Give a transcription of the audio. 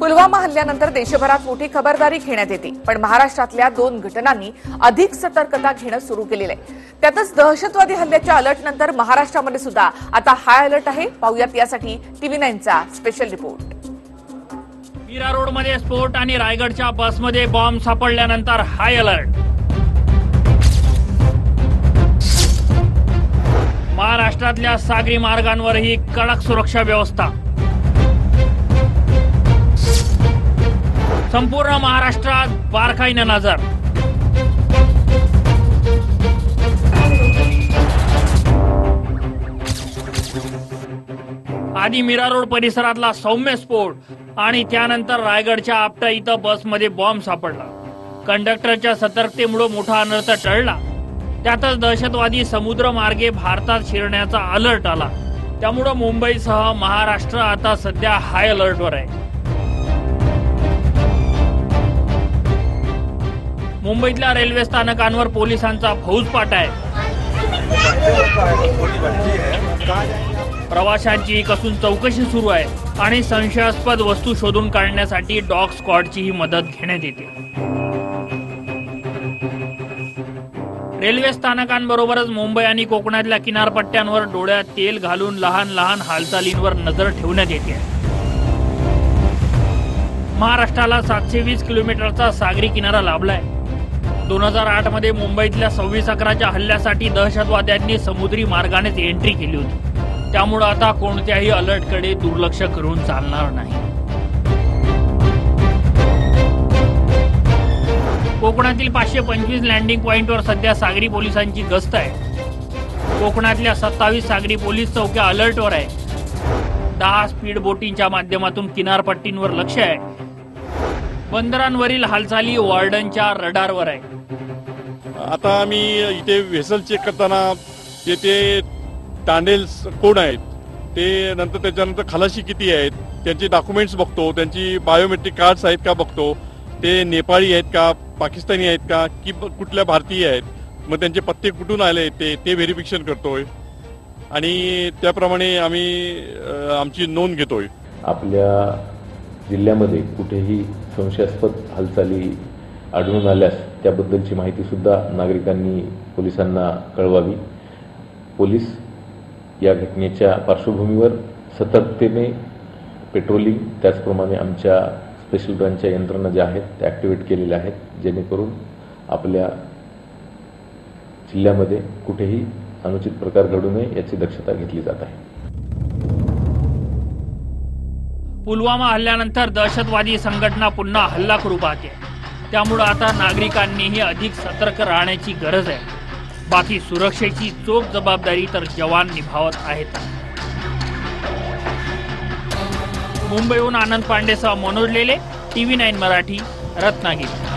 पुलवामा हल्ल्यानंतर देशभरात मोठी खबरदारी घेण्यात येते. पण महाराष्ट्रातल्या दोन घटनांनी अधिक सतर्कता घेणं सुरू केलेलं आहे. त्यातच दहशतवादी हल्ल्याच्या अलर्टनंतर महाराष्ट्रामध्ये सुद्धा आता हाय अलर्ट आहे. पाहुयात यासाठी टीव्ही नाईनचा स्पेशल रिपोर्ट मीरा रोडमध्ये स्फोट आणि रायगडच्या बसमध्ये बॉम्ब सापडल्यानंतर हाय अलर्ट. महाराष्ट्रातल्या सागरी मार्गांवरही कडक सुरक्षा व्यवस्था. संपूर्ण महाराष्ट्रात बारकाईनं नजर. आधी मीरा रोड परिसरातला सौम्य स्फोट आणि त्यानंतर रायगडच्या आपटा इथं बसमध्ये बॉम्ब सापडला. कंडक्टरच्या सतर्कतेमुळे मोठा अनर्थ टळला. त्यातच दहशतवादी समुद्र मार्गे भारतात शिरण्याचा अलर्ट आला. त्यामुळं मुंबईसह महाराष्ट्र आता सध्या हाय अलर्टवर आहे. मुंबईतल्या रेल्वे स्थानकांवर पोलिसांचा फौजपाट आहे. प्रवाशांची कसून चौकशी सुरू आहे आणि संशयास्पद वस्तू शोधून काढण्यासाठी डॉग स्क्वॉडचीही मदत घेण्यात येते. रेल्वे स्थानकांबरोबरच मुंबई आणि कोकणातल्या किनारपट्ट्यांवर डोळ्यात तेल घालून लहान लहान हालचालींवर नजर ठेवण्यात येते. महाराष्ट्राला सातशे वीस किलोमीटरचा सागरी किनारा लाभलाय. दोन हजार आठमध्ये मुंबईतल्या सव्वीस अकराच्या हल्ल्यासाठी दहशतवाद्यांनी समुद्री मार्गानेच एंट्री केली होती. त्यामुळे आता कोणत्याही अलर्टकडे दुर्लक्ष करून चालणार नाही. कोकणातील पाचशे पंचवीस लँडिंग पॉइंटवर सध्या सागरी पोलिसांची गस्त आहे. कोकणातल्या सत्तावीस सागरी पोलीस चौक्या अलर्टवर आहे. दहा स्पीड बोटींच्या माध्यमातून किनारपट्टींवर लक्ष आहे. बंदरांवरील हालचाली वॉर्डनच्या रडारवर आहे आता आम्ही इथे व्हेसल चेक करताना येथे तांडेल कोण आहेत ते नंतर त्याच्यानंतर खलाशी किती आहेत त्यांचे डॉक्युमेंट्स बघतो त्यांची बायोमेट्रिक कार्ड्स आहेत का बघतो ते नेपाळी आहेत का पाकिस्तानी आहेत का की कुठल्या भारतीय आहेत मग त्यांचे पत्ते कुठून आले ते ते व्हेरिफिकेशन करतोय. आणि त्याप्रमाणे आम्ही आमची नोंद घेतोय. आपल्या जिल्ह्यामध्ये कुठेही संशयास्पद हालचाली आढळून आल्यास त्याबद्दलची माहितीसुद्धा नागरिकांनी पोलिसांना कळवावी. पोलीस या घटनेच्या पार्श्वभूमीवर सतर्कतेने पेट्रोलिंग त्याचप्रमाणे आमच्या स्पेशल ब्रांचच्या यंत्रणा ज्या आहेत त्या ॲक्टिवेट केलेल्या आहेत जेणेकरून आपल्या जिल्ह्यामध्ये कुठेही अनुचित प्रकार घडू नये याची दक्षता घेतली जात आहे. पुलवामा हल्ल्यानंतर दहशतवादी संघटना पुन्हा हल्ला करू पाहते त्यामुळं आता नागरिकांनीही अधिक सतर्क राहण्याची गरज आहे. बाकी सुरक्षेची चोख जबाबदारी तर जवान निभावत आहेत. मुंबईहून आनंद पांडेसह मनोज लेले टीव्ही नाईन मराठी रत्नागिरी.